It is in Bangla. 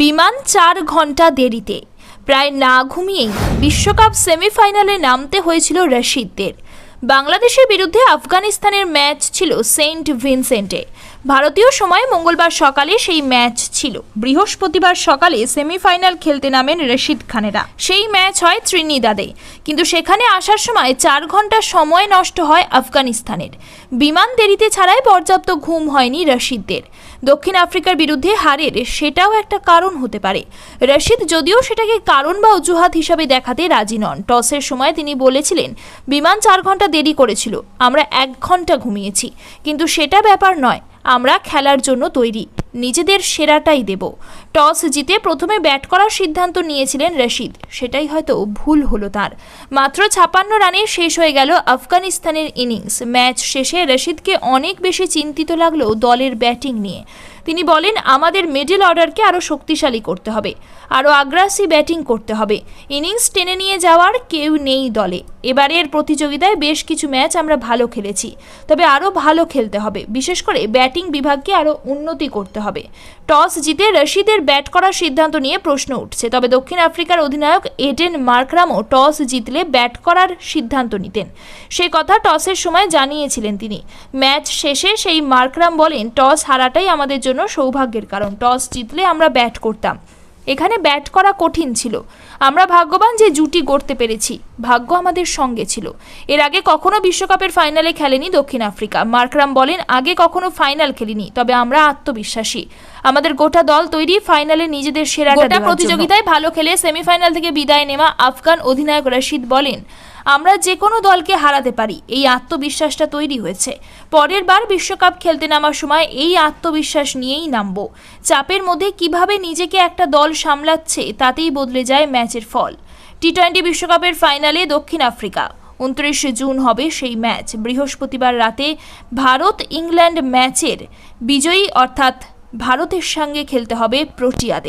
বিমান চার ঘণ্টা দেরিতে। প্রায় না ঘুমিয়েই বিশ্বকাপ সেমিফাইনালে নামতে হয়েছিল রশিদদের। বাংলাদেশের বিরুদ্ধে আফগানিস্তানের ম্যাচ ছিল সেন্ট ভিনসেন্টে। ভারতীয় সময় মঙ্গলবার সকালে সেই ম্যাচ ছিল। বৃহস্পতিবার সকালে সেমিফাইনাল খেলতে নামেন রশিদ খানেরা। সেই ম্যাচ হয় ত্রিনিদাদে। কিন্তু সেখানে আসার সময় চার ঘণ্টা সময় নষ্ট হয় আফগানিস্তানের। বিমান দেরিতে ছাড়াই পর্যাপ্ত ঘুম হয়নি রশিদদের। দক্ষিণ আফ্রিকার বিরুদ্ধে হারের সেটাও একটা কারণ হতে পারে। রশিদ যদিও সেটাকে কারণ বা অজুহাত হিসাবে দেখাতে রাজি নন। টসের সময় তিনি বলেছিলেন, বিমান চার ঘণ্টা দেরি করেছিল। আমরা এক ঘণ্টা ঘুমিয়েছি। কিন্তু সেটা ব্যাপার নয়। আমরা খেলার জন্য তৈরি। নিজেদের সেরাটাই দেব। টস জিতে প্রথমে ব্যাট করার সিদ্ধান্ত নিয়েছিলেন রশিদ। সেটাই হয়তো ভুল হলো তার। মাত্র ছাপান্ন রানে শেষ হয়ে গেল আফগানিস্তানের ইনিংস। ম্যাচ শেষে রশিদকে অনেক বেশি চিন্তিত লাগল দলের ব্যাটিং নিয়ে। তিনি বলেন, আমাদের মিডল অর্ডারকে আরও শক্তিশালী করতে হবে। আরও আগ্রাসী ব্যাটিং করতে হবে। ইনিংস টেনে নিয়ে যাওয়ার কেউ নেই দলে। এবারের প্রতিযোগিতায় বেশ কিছু ম্যাচ আমরা ভালো খেলেছি। তবে আরও ভালো খেলতে হবে। বিশেষ করে ব্যাটিং বিভাগকে আরও উন্নতি করতে হবে। টস জিতে রশিদের ব্যাট করার সিদ্ধান্ত নিয়ে প্রশ্ন উঠছে। তবে দক্ষিণ আফ্রিকার অধিনায়ক এডেন মার্করামও টস জিতলে ব্যাট করার সিদ্ধান্ত নিতেন। সেই কথা টসের সময় জানিয়েছিলেন তিনি। ম্যাচ শেষে সেই মার্করাম বলেন, টস হারাটাই আমাদের জন্য সৌভাগ্যের কারণ। টস জিতলে আমরা ব্যাট করতাম। এখানে ব্যাট করা কঠিন ছিল। আমরা ভাগ্যবান যে জুটি গড়তে পেরেছি। ভাগ্য আমাদের সঙ্গে ছিল। এর আগে কখনো বিশ্বকাপের ফাইনালে খেলেনি দক্ষিণ আফ্রিকা। মার্করাম বলেন আগে কখনো ফাইনাল খেলিনি তবে আমরা আত্মবিশ্বাসী। আমাদের গোটা দল তৈরি ফাইনালে নিজেদের সেরাটা গোটা প্রতিযোগিতায় ভালো খেলে সেমিফাইনাল থেকে বিদায় নেওয়া আফগান অধিনায়ক রশিদ বলেন আমরা যে কোনো দলকে হারাতে পারি। এই আত্মবিশ্বাসটা তৈরি হয়েছে। পরের বার বিশ্বকাপ খেলতে নামার সময় এই আত্মবিশ্বাস নিয়েই নামবো। চাপের মধ্যে কীভাবে নিজেকে একটা দল সামলাচ্ছে, তাতেই বদলে যায় ম্যাচের ফল। টি টোয়েন্টি বিশ্বকাপের ফাইনালে দক্ষিণ আফ্রিকা। উনত্রিশে জুন হবে সেই ম্যাচ। বৃহস্পতিবার রাতে ভারত ইংল্যান্ড ম্যাচের বিজয়ী অর্থাৎ ভারতের সঙ্গে খেলতে হবে প্রোটিয়াদের।